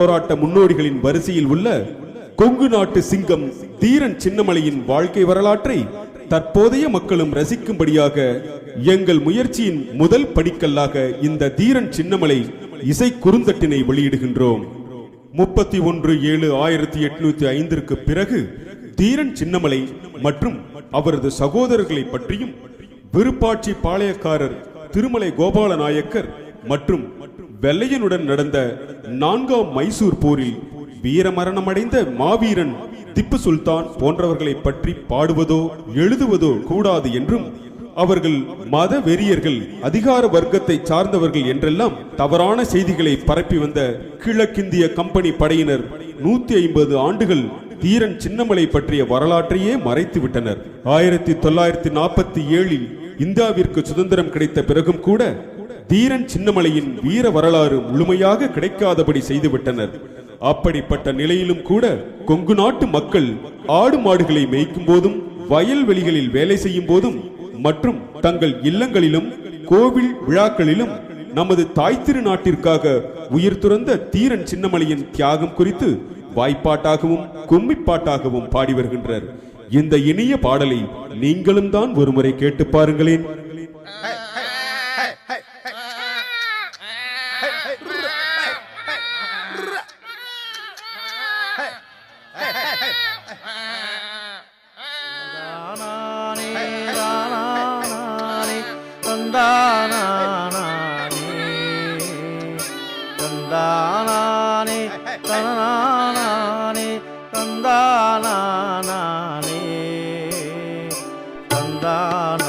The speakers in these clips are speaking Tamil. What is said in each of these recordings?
போராட்ட முன்னோடிகளின் வரிசையில் உள்ள கொங்கு நாட்டு சிங்கம் தீரன் சின்னமலையின் வாழ்க்கை வரலாற்றை தற்போதைய மக்களும் ரசிக்கும்படியாக எங்கள் முயற்சியின் முதல் படிக்கல்லாக இந்த தீரன் சின்னமலை இசை குறுந்தட்டினை வெளியிடுகின்றோம். முப்பத்தி ஒன்று ஏழு ஆயிரத்தி எட்நூத்தி ஐந்திற்கு பிறகு தீரன் சின்னமலை மற்றும் அவரது சகோதரர்களை பற்றியும் விருப்பாட்சி பாளையக்காரர் திருமலை கோபால நாயக்கர் மற்றும் வெள்ளையனுடன் நடந்த நான்காம் மைசூர் போரில் வீரமரணமடைந்த மாவீரன் திப்பு சுல்தான் போன்றவர்களை பற்றி பாடுவதோ எழுதுவதோ கூடாது என்றும் அவர்கள் மத வெறியர்கள் அதிகார வர்க்கத்தை சார்ந்தவர்கள் என்றெல்லாம் தவறான செய்திகளை பரப்பி வந்த கிழக்கிந்திய கம்பெனி படையினர் நூத்தி ஐம்பது ஆண்டுகள் தீரன் சின்னமலை பற்றிய வரலாற்றையே மறைத்து விட்டனர் ஆயிரத்தி தொள்ளாயிரத்தி நாற்பத்தி ஏழில் இந்தியாவிற்கு சுதந்திரம் கிடைத்த பிறகும் கூட தீரன் சின்னமலையின் வீர வரலாறு முழுமையாக கிடைக்காதபடி செய்துவிட்டனர். அப்படிப்பட்ட நிலையிலும் கூட கொங்கு நாட்டு மக்கள் ஆடு மாடுகளை மேய்க்கும் போதும் வயல்வெளிகளில் வேலை செய்யும் போதும் மற்றும் தங்கள் இல்லங்களிலும் கோவில் விழாக்களிலும் நமது தாய் திருநாட்டிற்காக உயிர் துறந்த தீரன் சின்னமலையின் தியாகம் குறித்து வாய்ப்பாட்டாகவும் கும்மிப்பாட்டாகவும் பாடி வருகின்றனர் இந்த இனிய பாடலை நீங்களும் தான் ஒருமுறை கேட்டு பாருங்களேன். தானானே தானானே தந்தானானே தந்தானானே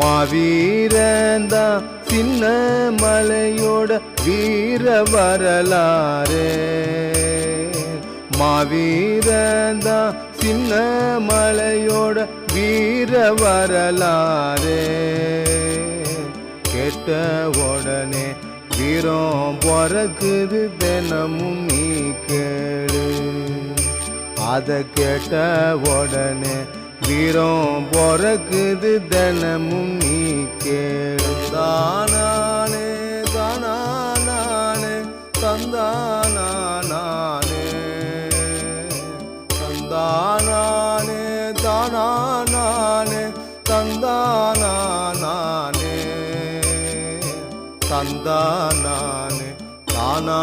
மாவீரந்தா சின்ன மலையோட வீர வரலாறு. மாவீரந்தா சின்ன மலையோட வீர வரலாறு. கேட்ட உடனே வீரம் பிறக்குது தினமும் நீ கேடு அதை கேட்ட உடனே வீரம் பிறக்குது தினமும் நீ கேளு. தானானே தானானே தந்தானானே தந்தானானே தானானே தந்தானானே தந்தானானே தானா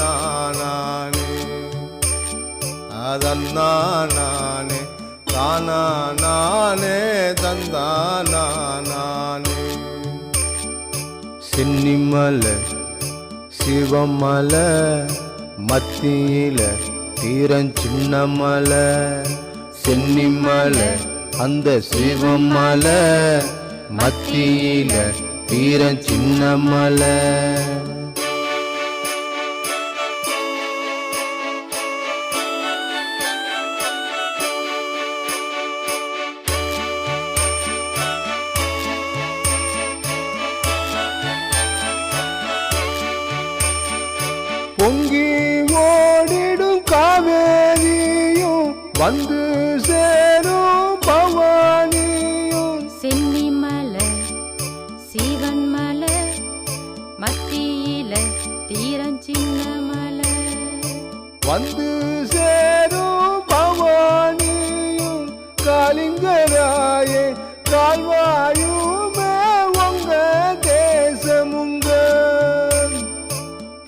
நானே தன்னானே அதன்னானே தானா நானே தந்தானே சென்னிமலை சிவமலை மத்தியில தீரஞ்சின்னமலை சென்னிமலை. அந்த சிவமலை மத்தியில தீரன் தீரஞ்சின்னமலை பொங்கி ஓடிடும் காவேரியும் வந்து சேரும் பவானியும். சென்னிமலை சிவன்மலை மத்தியில தீரஞ்சின்ன மலை வந்து சேரும்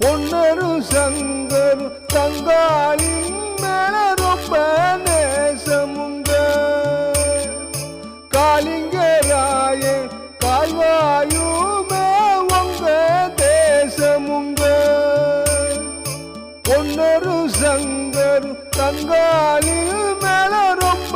பொன்னரும் சங்கரும் தங்காளின் மேல ரொம்ப நேசமுங்க. காலிங்கராய கால்வாயுமே உங்க தேசமுங்க. பொன்னரும் சங்கரும் தங்காளின் மேல ரொம்ப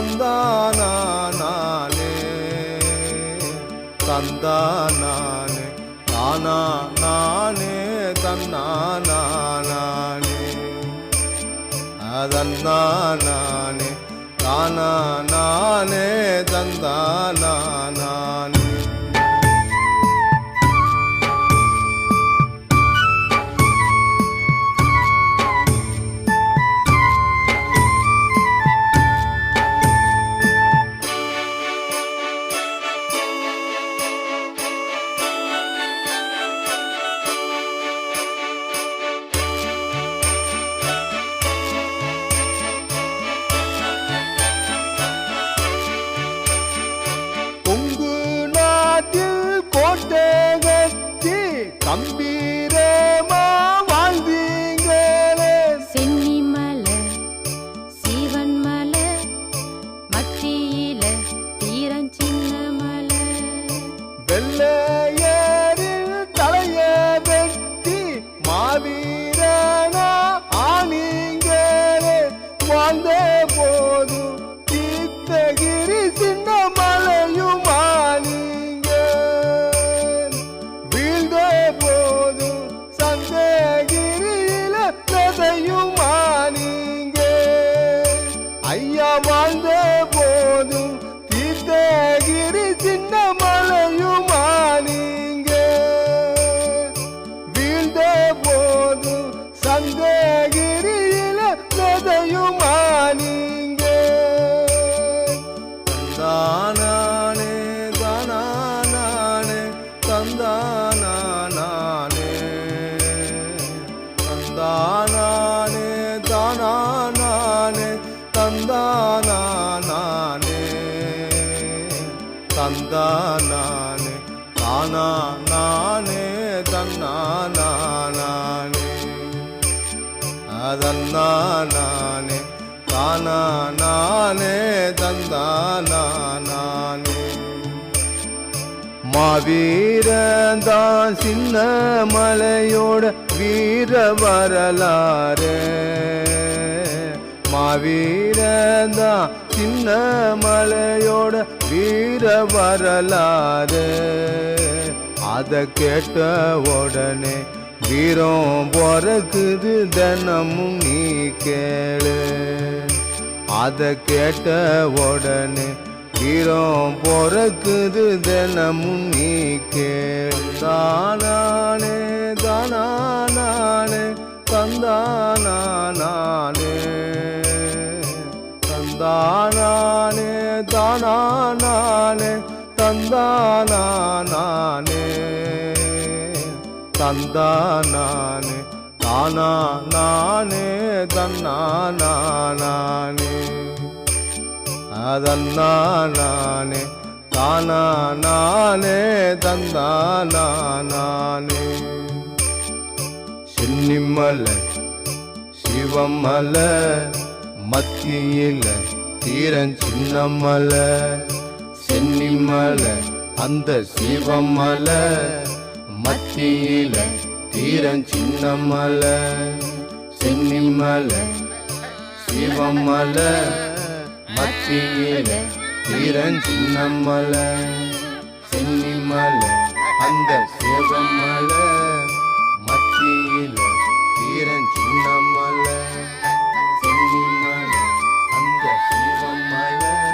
தானானே தந்தானானே. தந்தானானே தானானே தன்னானே அதன்னானே நானே தந்தானானே வாழ்ந்த தீர்த்தகிரி சின்ன மலையும் ஆனீங்க வீழ்ந்த போதும் சந்தகிரியில கதையும் ஆனீங்க ஐயா வாழ்ந்த போதும். தீர்த்தகிரி சின்ன தந்தானானே தந்தானானே தானானே தந்தானானே தந்தானானே தானானே தன்னானே அதன்னானே தானானே தந்தானே மாவீரந்தான் சின்ன மலையோட வீர வரலாறு. மாவீரந்தான் சின்ன மலையோட வீர வரலாறு. அதை கேட்ட உடனே வீரம் பிறக்குது தினமும் நீ கேளு. அதை கேட்ட உடனே வீரம் பொறக்குது தினமும் நீ கேட்டானே தானானே தந்தானானே தந்தானே தானானே தந்தானே தந்தானே தானானே தன்னானே அதன்னானே தானானே தந்தானே சென்னிமலை சிவமலை மத்தியில தீரன் சின்னமலை. சென்னிமலை அந்த சிவமலை மத்தியில தீரன் சின்னமலை. சென்னிமலை அச்சியில திறன் சின்னம்மலை சென்னிமலை அந்த சிவமலை மத்தியில தீரன் சின்னமலை சென்னிமலை அந்த சிவமலை.